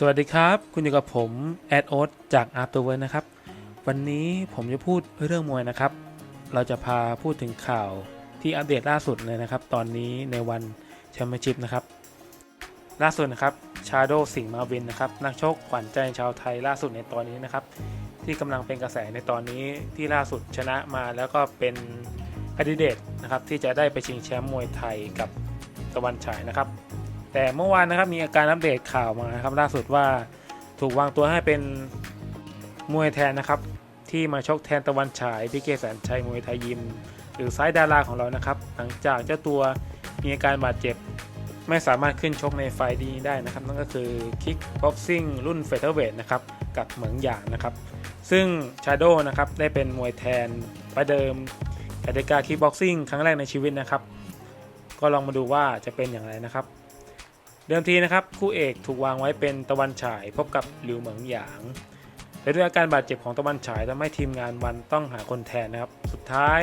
สวัสดีครับ คุณอยู่กับผมแอดโอ๊ตจาก Afterword นะครับ วันนี้ผมจะพูดเรื่องมวยนะครับ เราจะพาพูดถึงข่าวที่อัปเดตล่าสุดเลยนะครับ ตอนนี้ในวันแชมเปี้ยนชิพนะครับ ล่าสุดนะครับชาโดสิงห์มาวินนะครับนักชกขวัญใจชาวไทยล่าสุดในตอนนี้นะครับ ที่กำลังเป็นกระแสในตอนนี้ที่ล่าสุดชนะมาแล้วก็เป็นอดิเดตนะครับที่จะได้ไปชิงแชมป์มวยไทยกับตะวันฉายนะครับ แต่เมื่อวานนะครับมีอาการอัปเดตข่าวมานะครับล่าสุดว่าถูกวางตัวให้เป็นมวยแทนนะครับที่มาชกแทนตะวันฉายพิเกแสนชัยมวยไทยยิม หรือซ้ายดาราของเรานะครับ หลังจากเจ้าตัวมีอาการบาดเจ็บ ไม่สามารถขึ้นชกในไฟล์นี้ได้นะครับ นั่นก็คือคิกบ็อกซิ่งรุ่นเฟเธอร์เวทนะครับกับเหมืองหยางนะครับ ซึ่งชาโดนะครับได้เป็นมวยแทนประเดิมกติกาคิกบ็อกซิ่งครั้งแรกในชีวิตนะครับ ก็ลองมาดูว่าจะเป็นอย่างไรนะครับ เดิมทีนะครับคู่เอกถูกวางไว้เป็นตะวันฉายพบกับหลิวเหมิงหยางแต่ด้วยอาการบาดเจ็บของตะวันฉายทำให้ทีมงานวันต้องหาคนแทนนะครับ สุดท้าย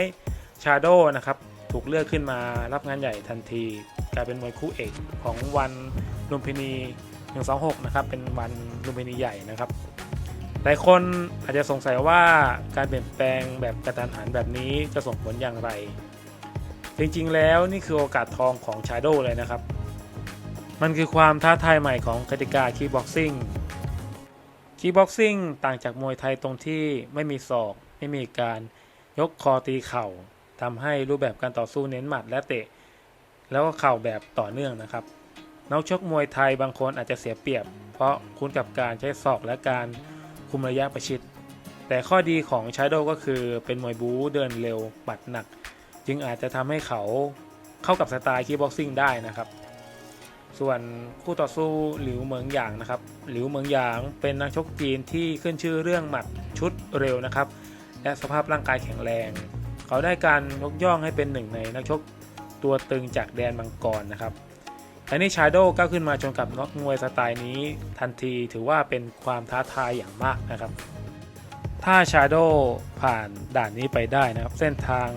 ชาโดนะครับถูกเลือกขึ้นมารับงานใหญ่ทันที กลายเป็นมวยคู่เอกของวันลุมพินี126นะครับเป็นวันลุมพินีใหญ่นะครับหลายคนอาจจะสงสัยว่าการเปลี่ยนแปลงแบบกระทันหันแบบนี้จะส่งผลอย่างไร จริงๆแล้วนี่คือโอกาสทองของชาโดเลยนะครับ มันคือความท้าทายใหม่ของกติกาคีบ็อกซิ่งคีบ็อกซิ่งต่างจากมวยไทยตรงที่ไม่มีศอก ไม่มีการยกคอตีเข่าทำให้รูปแบบการต่อสู้เน้นหมัดและเตะ แล้วก็เข่าแบบต่อเนื่องนะครับนักชกมวยไทยบางคนอาจจะเสียเปรียบ เพราะคุ้นกับการใช้ศอกและการคุมระยะประชิด แต่ข้อดีของชาโดก็คือเป็นมวยบู๊เดินเร็วหมัดหนัก จึงอาจจะทำให้เขาเข้ากับสไตล์คีบ็อกซิ่งได้นะครับ ส่วนคู่ต่อสู้หลิวเหมิงหยางนะครับ หลิวเหมิงหยางเป็นนักชกจีนที่ขึ้นชื่อเรื่องหมัดชุดเร็วนะครับ และสภาพร่างกายแข็งแรง เขาได้การยกย่องให้เป็นหนึ่งในนักชกตัวตึงจากแดนมังกรนะครับอันนี้ชาโดก้าวขึ้นมาชนกับนักมวยสไตล์นี้ทันทีถือว่าเป็นความท้าทายอย่างมากนะครับ ถ้าชาโดผ่านด่านนี้ไปได้นะครับ เส้นทาง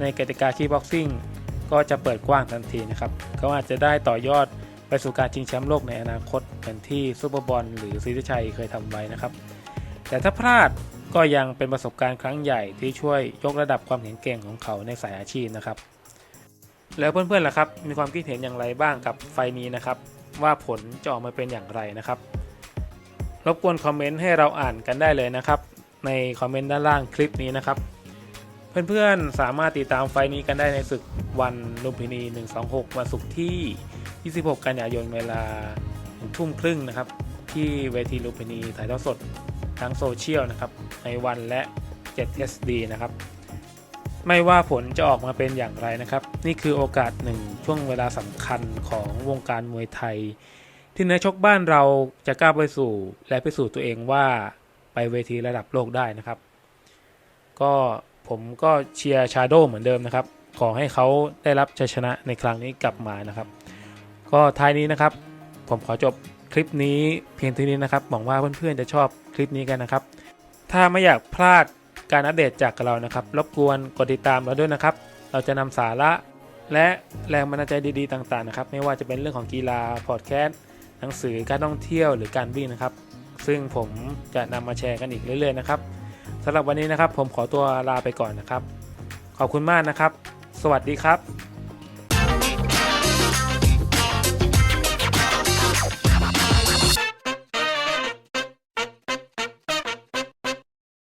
ในกติกาคีบ็อกซิ่งก็จะเปิดกว้างทันทีนะครับ เขาอาจจะได้ต่อยอด ไปสู่การชิงแชมป์โลกในอนาคตเหมือนที่ซูเปอร์บอลหรือซีริชัยเคยทำไว้นะครับ แต่ถ้าพลาดก็ยังเป็นประสบการณ์ครั้งใหญ่ที่ช่วยยกระดับความแข็งแกร่งของเขาในสายอาชีพนะครับ แล้วเพื่อนๆล่ะครับมีความคิดเห็นอย่างไรบ้างกับไฟนี้นะครับว่าผลจะออกมาเป็นอย่างไรนะครับ รบกวนคอมเมนต์ให้เราอ่านกันได้เลยนะครับ ในคอมเมนต์ด้านล่างคลิปนี้นะครับ เพื่อนๆ สามารถติดตามไฟนี้กันได้ในศึกวันลุมพินี 126 วันศุกร์ที่ 26 กันยายนเวลาทุ่มครึ่งนะครับ ที่เวทีลุมพินีถ่ายทอดสดทั้งโซเชียลนะครับ ในวันและ 7SD นะครับ ไม่ว่าผลจะออกมาเป็นอย่างไรนะครับ นี่คือโอกาสหนึ่งช่วงเวลาสำคัญของวงการมวยไทย ที่นักชกบ้านเราจะกล้าไปสู่ และไปสู่ตัวเองว่าไปเวทีระดับโลกได้นะครับ ก็ ผมก็เชียร์ชาโดเหมือนเดิมนะครับ ขอให้เขาได้รับชัยชนะในครั้งนี้กลับมานะครับ ก็ท้ายนี้นะครับ ผมขอจบคลิปนี้เพียงเท่านี้นะครับ หวังว่าเพื่อนๆจะชอบคลิปนี้กันนะครับ ถ้าไม่อยากพลาดการอัปเดตจากเรานะครับ รบกวนกดติดตามเราด้วยนะครับ เราจะนำสาระและแรงบันดาลใจดีๆต่างๆนะครับ ไม่ว่าจะเป็นเรื่องของกีฬาพอดแคสต์หนังสือการท่องเที่ยวหรือการวิ่งนะครับ ซึ่งผมจะนำมาแชร์กันอีกเรื่อยๆนะครับ สำหรับวันนี้นะครับผมขอตัวลาไปก่อนนะครับ ขอบคุณมากนะครับ สวัสดีครับ